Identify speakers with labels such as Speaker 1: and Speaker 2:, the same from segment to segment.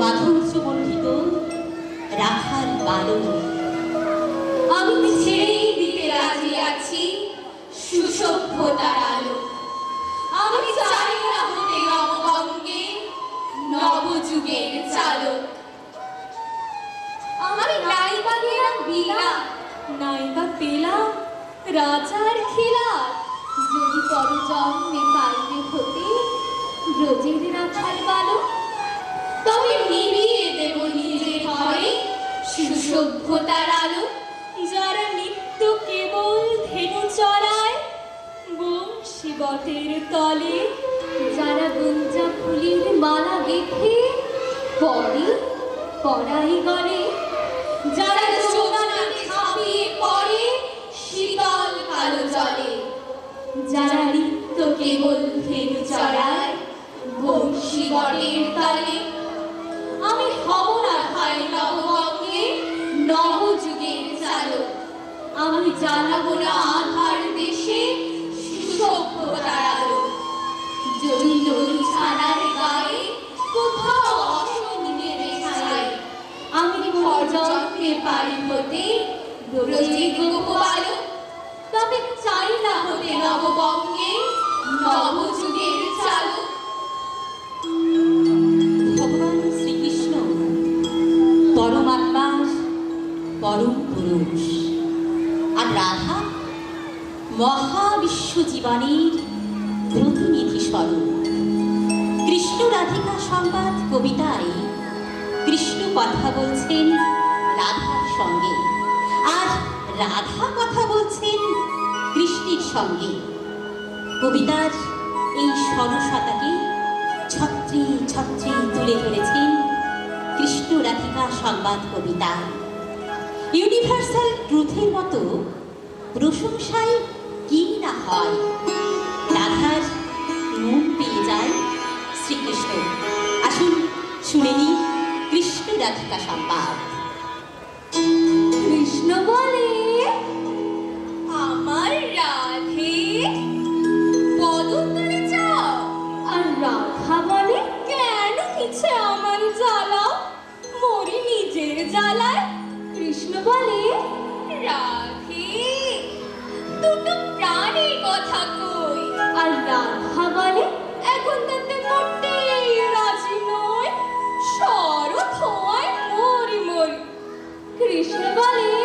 Speaker 1: মাধুর্য মণ্ডিত রাখাল বালক।
Speaker 2: আমি ছেড়েই দিতে রাজি আছি সুসভ্যতার আলো আমি চাই না হতে নববঙ্গে নবযুগের চালক। আমি নাইবা গেলাম বিলা নাইবা পেলাম রাজার খেলা যদি পর জন্মে বটের তলে যারা গুঞ্জা ফুলির মালা গেঁথে পরে পড়াই গলে যারা সোনা ঝাঁপিয়ে পর্যন্তে পারি হতে ব্রজে তবে চাই না হতে নববঙ্গে, নবযুগের
Speaker 1: পরমাত্মার পরম পুরুষ। আর রাধা মহাবিশ্ব জীবনের প্রতিনিধি স্বরূপ। কৃষ্ণ রাধিকা সংবাদ কবিতায় কৃষ্ণ কথা বলছেন রাধার সঙ্গে। আর রাধা কথা বলছেন কৃষ্ণের সঙ্গে। কবিতার এই সরসতাকে ছত্রে ছত্রে তুলে ধরেছেন কৃষ্ণ রাধিকা সংবাদ কবিতা। ইউনিভার্সাল ট্রুথের মতো প্রশংসায় কি না হয়? রাধার মন পেয়ে যায় শ্রীকৃষ্ণ। আসুন শুনে নিই কৃষ্ণ রাধিকা সংবাদ।
Speaker 2: কৃষ্ণ বলে, আমার রাধে পদ তুলে যাও। আর রাধা বলে, কেন মিছে আমার জ্বালা মরি নিজের জ্বালায়। কৃষ্ণ বলে, রাধে, দুটো প্রাণের কথা কই? আর রাধা বলে, এখন তাতে মোটেই রাজি নয় শরৎ হয় মরি মরি। কৃষ্ণ বলে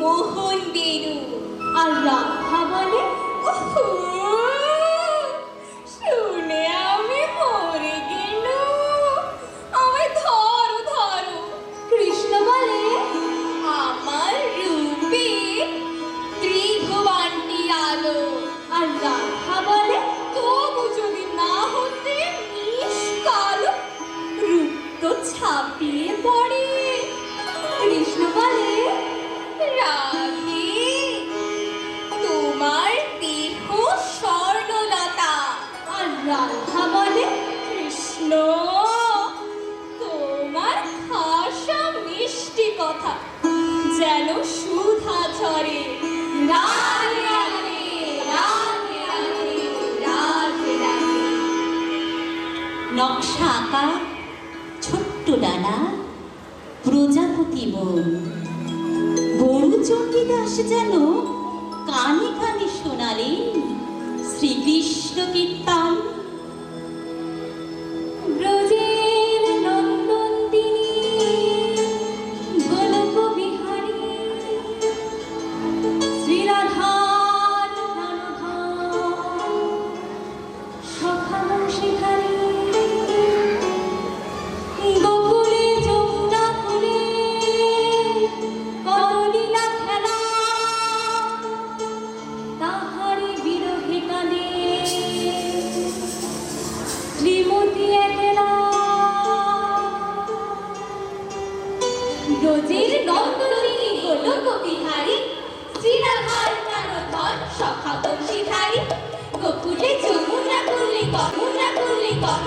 Speaker 2: মোহন বেনু
Speaker 1: নকশা আঁকা, ছোট্ট ডানা, প্রজাপতি বন। বড় চণ্ডীদাস যেন কানে কানে শোনালেন শ্রীকৃষ্ণ কীর্তন।
Speaker 2: ব্রজের ব্রজের নন্দনী গোলক বিহারী শ্রীরাধার প্রাণধন সখা বংশীধারী গোকুলে যমুনা কুলে কমুনা কুলে কত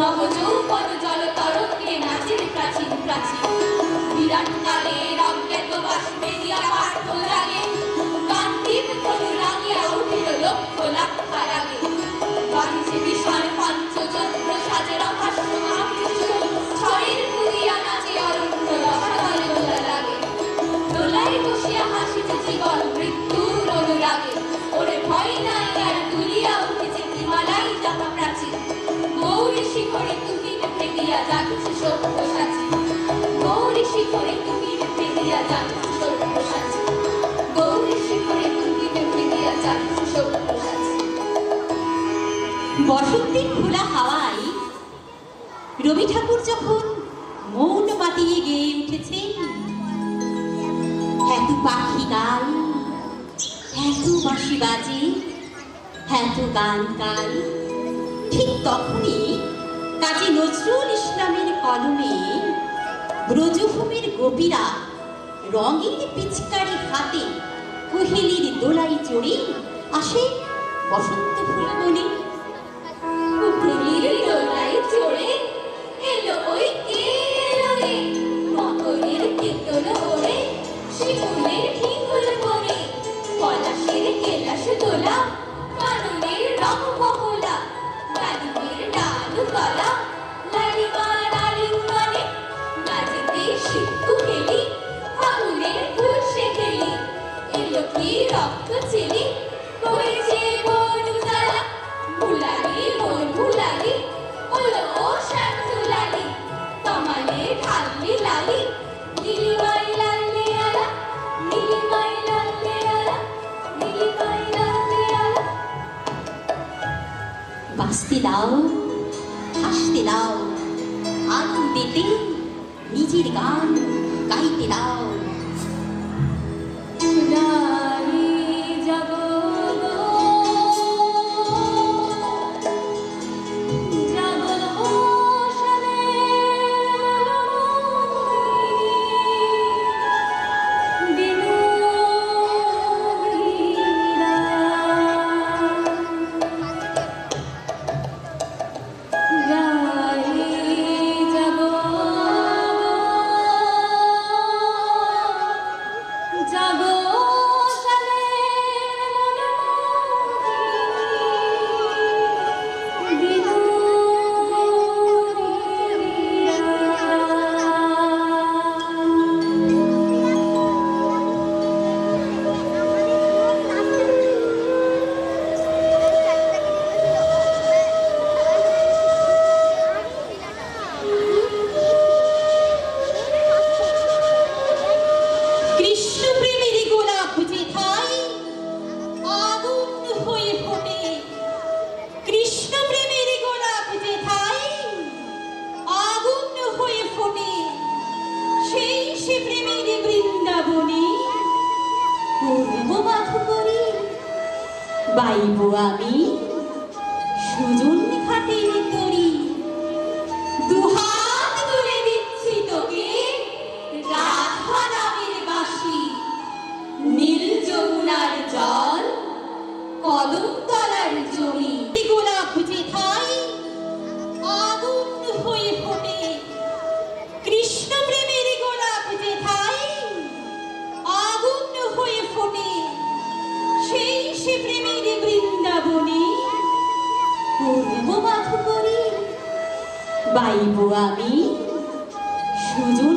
Speaker 2: নব যৌবন জল তরঙ্গে নাচের প্রাচীন প্রাচীন। বিরাট কালের অজ্ঞাত বাষ্পে দিয়া পার্থ জাগে। কান্তিব তনু রাঙিয়া উঠিল লক্ষ লাখ
Speaker 1: বসন্তের খোলা হাওয়ায় রবি ঠাকুর যখন মৌন পাতিয়ে গেয়ে উঠেছে এত পাখি গায় এত বাঁশি বাজে এত গান গায় ঠিক তখনই কাজী নজরুল ইসলামের কলমে ব্রজভূমির গোপীরা রঙিন পিচকারি হাতে কোহেলির দোলাই চড়ে আসে বসন্ত ফুলবনে
Speaker 2: পুলির
Speaker 1: বাঁচতে দাও হাসতে দাও আনন্দেতে নিজের গান গাইতে দাও Wami বাইব আমি? সুজন